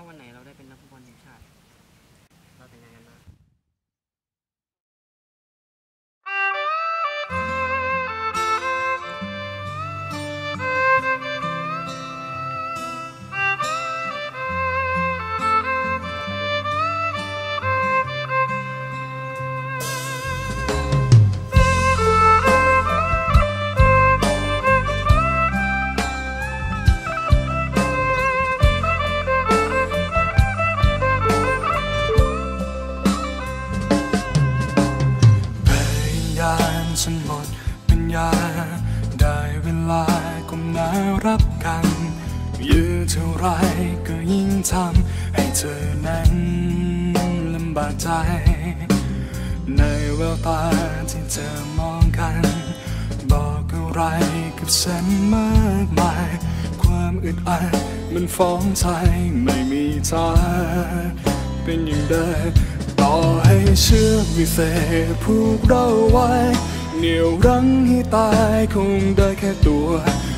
าวันไหน ไรก็ยิ่งทำให้เธอนั้นลำบากใจ ในแววตาที่เธอมองกัน บอกอะไรกับฉันมากมาย ความอึดอัดมันฟ้องใจไม่มีทางเป็นอย่างเดิมต่อให้เชื่อกวิเศษผูกเราไว้เหนี่ยวรั้งให้ตายคงได้แค่ตัว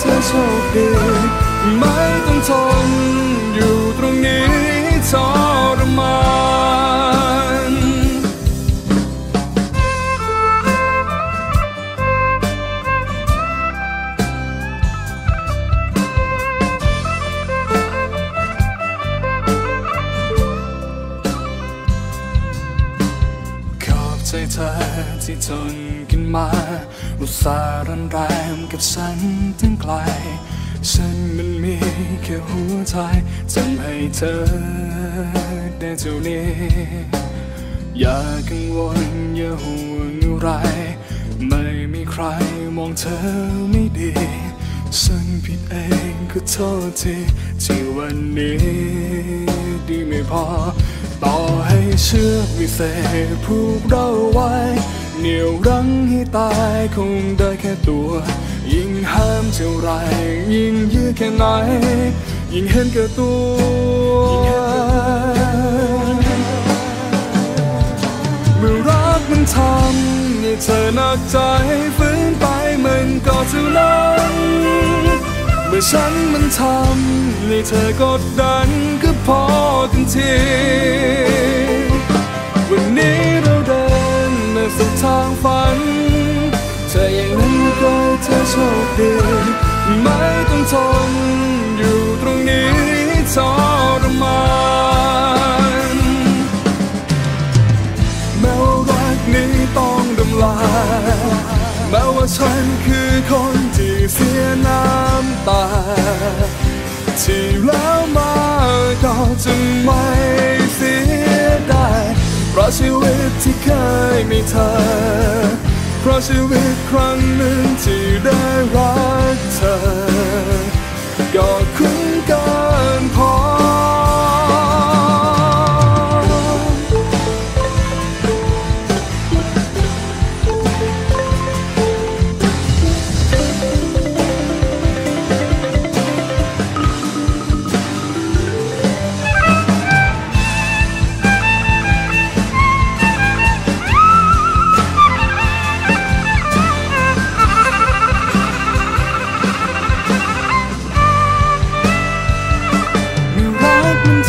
เธอโชคดี ไม่ต้องทนอยู่ ใจเธอที่ทนกันมาอุตส่าห์รันแรมกับฉันตั้งไกล ฉันมันมีแค่หัวใจทำให้เธอได้เท่านี้อย่ากังวลอย่าห่วงอะไรไม่มีใครมองเธอไม่ดีฉันผิดเองก็โทษทีที่วันนี้ดีไม่พอ ต่อให้เชือกวิเศษผูกเราไว้ เหนี่ยวรั้งให้ตายคงได้แค่ตัว ยิ่งห้ามเท่าไรยิ่งยื้อแค่ไหน ยิ่งเห็นแก่ตัวเมื่อรักมันทำให้เธอหนักใจฝืนไปมันก็เท่านั้ นเมื่อฉันมันทำให้เธอกดดันก็พอกันที วันนี้เราเดินมาสู่ทางฝัน เธออย่างนั้นก็เธอโชคดีไม่ต้องทน ฉันคือคนที่เสียน้ำตา ที่แล้วมาก็จะไม่เสียดายเพราะชีวิตที่เคยมีเธอ เพราะชีวิตครั้งหนึ่งที่ได้รักเธอ ก็คุ้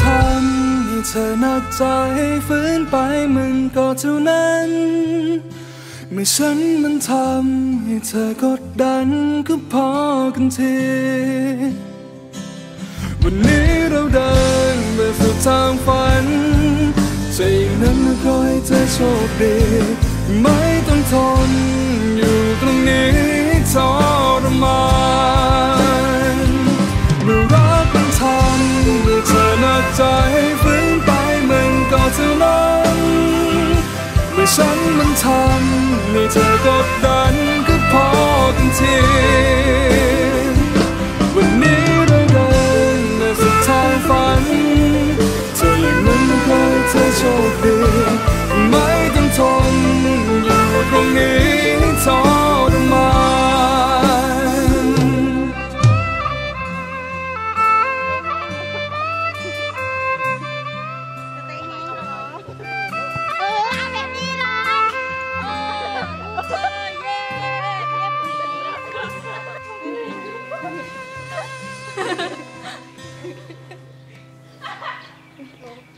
ทำให้เธอหนักใจฝืนไปมันก็เท่านั้น เมื่อฉันมันทำให้เธอกดดันก็พอกันที วันนี้เราเดินมาสู่ทางฝันใจอย่างนั้นก็ให้เธอโชคดี ไม่ต้องทนอยู่ตรงนี้ำใ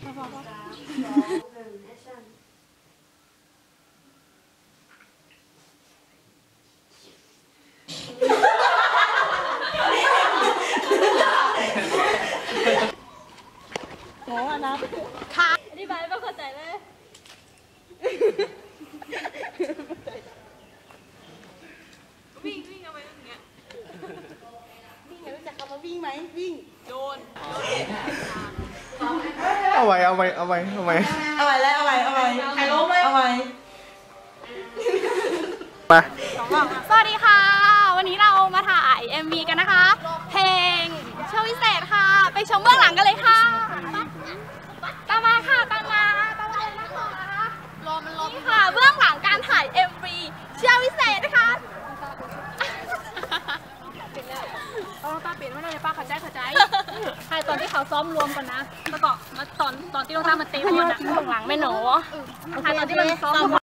โอ้อันนั้นค่ะอธิบไม่เข้าใจเลยวิ่งวิ่งเอไปตรงเนี้ยวิ่งรู้จักคำว่าวิ่งไหมวิ่งโดนโดน เอาไว้เอาไว้เอาไว้เอาไว้เอาไว้แล้วเอาไว้เอาไว้ใครล้มเลยเอาไว้ไปสวัสดีค่ะ วันนี้เรามาถ่าย MV กันนะคะ เพลงโชว์วิเศษค่ะ ไปชมเบื้องหลังกันเลยค่ะ ตามมาค่ะตามมาตามมาเลยนะคะรอมันรอนี่ค่ะ เบื้องหลังการถ่าย MV เชื่อวิเศษนะคะ เอาตาเปลี่ยนไม่ได้เลยป้าเข้าใจเข้าใจใช่ตอนที่ เขาซ้อมรวมกันนะ แล้วก็มาตอนตอนที่เราทำมาเตะบอลอะข้างหลังไม่หนูถ่ายตอนที่มันซ้อม